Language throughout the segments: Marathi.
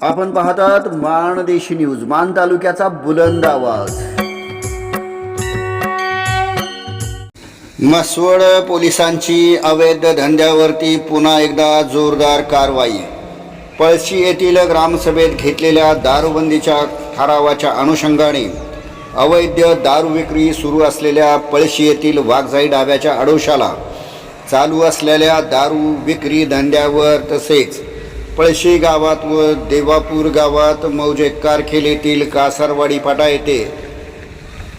आपण पाहतात माणदेशी न्यूज मान तालुक्याचा बुलंद आवाज. मसवड पोलिसांची अवैध धंद्यावरती पुन्हा एकदा जोरदार कारवाई. पळशी येथील ग्रामसभेत घेतलेल्या दारूबंदीच्या ठरावाच्या अनुषंगाने अवैध दारू विक्री सुरू असलेल्या पळशी येथील वाघजाई डाव्याच्या आडोशाला चालू असलेल्या दारू विक्री धंद्यावर तसेच पळशी गावात व देवापूर गावात मौजे कारखेल येथील कासारवाडी फाटा येथे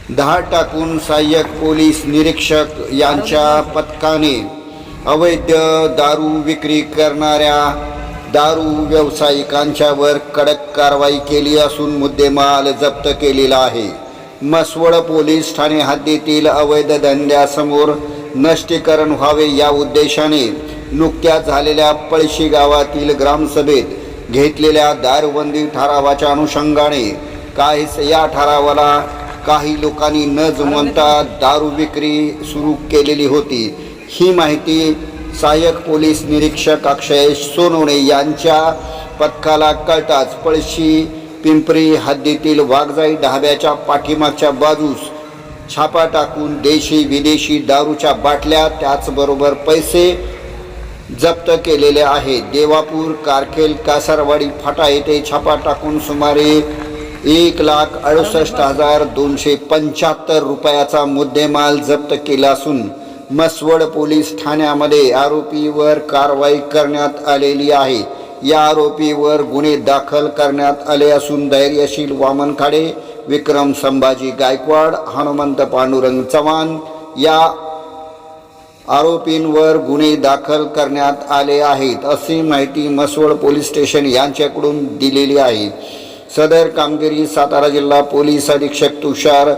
दहा टाकून सहाय्यक पोलीस निरीक्षक यांच्या पथकाने अवैध दारू विक्री करणाऱ्या दारू व्यावसायिकांच्यावर कडक कारवाई केली असून मुद्देमाल जप्त केलेला आहे. मसवड पोलीस ठाणे हद्दीतील अवैध धंद्यासमोर नष्टीकरण व्हावे या उद्देशाने नुकत्याच झालेल्या पळशी गावातील ग्रामसभेत घेतलेल्या दारूबंदी ठरावाच्या अनुषंगाने काहीच या ठरावाला काही लोकांनी न जुमवता दारू विक्री सुरू केलेली होती. ही माहिती सहाय्यक पोलीस निरीक्षक अक्षय सोनवणे यांच्या पथकाला कळताच पळशी पिंपरी हद्दीतील वाघजाई ढाब्याच्या पाठीमागच्या बाजूस छापा टाकून देशी विदेशी दारूच्या बाटल्या त्याचबरोबर पैसे जप्त केलेले आहे देवापूर कारखेल कासारवाडी फाटा येथे छापा टाकून सुमारे एक लाख अडुसष्ट हजार दोनशे पंच्याहत्तर रुपयाचा मुद्देमाल जप्त केला असून मसवड पोलीस ठाण्यामध्ये आरोपीवर कारवाई करण्यात आलेली आहे. या आरोपीवर गुन्हे दाखल करण्यात आले असून धैर्यशील वामन खाडे विक्रम संभाजी गायकवाड हनुमंत पांडुरंग चव्हाण या आरोपींवर गुन्हे दाखल करण्यात आले आहेत अशी माहिती मसवड पोलीस स्टेशन यांच्याकडून दिलेली आहे. सदर कामगिरी सातारा जिल्हा पोलीस अधीक्षक तुषार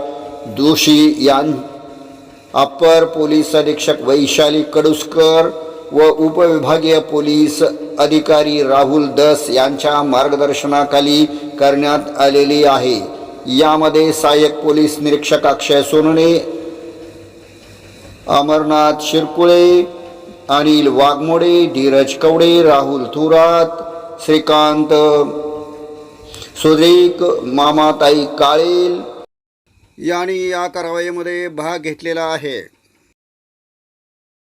जोशी यां अप्पर पोलीस अधीक्षक वैशाली कडुसकर व उपविभागीय पोलीस अधिकारी राहुल दस यांच्या मार्गदर्शनाखाली करण्यात आलेली आहे. यामध्ये सहाय्यक पोलीस निरीक्षक अक्षय सोनणे अमरनाथ शिरकुळे अनिल वाघमोडे धीरज कवडे राहुल थुरात श्रीकांत सुधीक मामाताई काळेल यांनी या कारवाईमध्ये भाग घेतलेला आहे.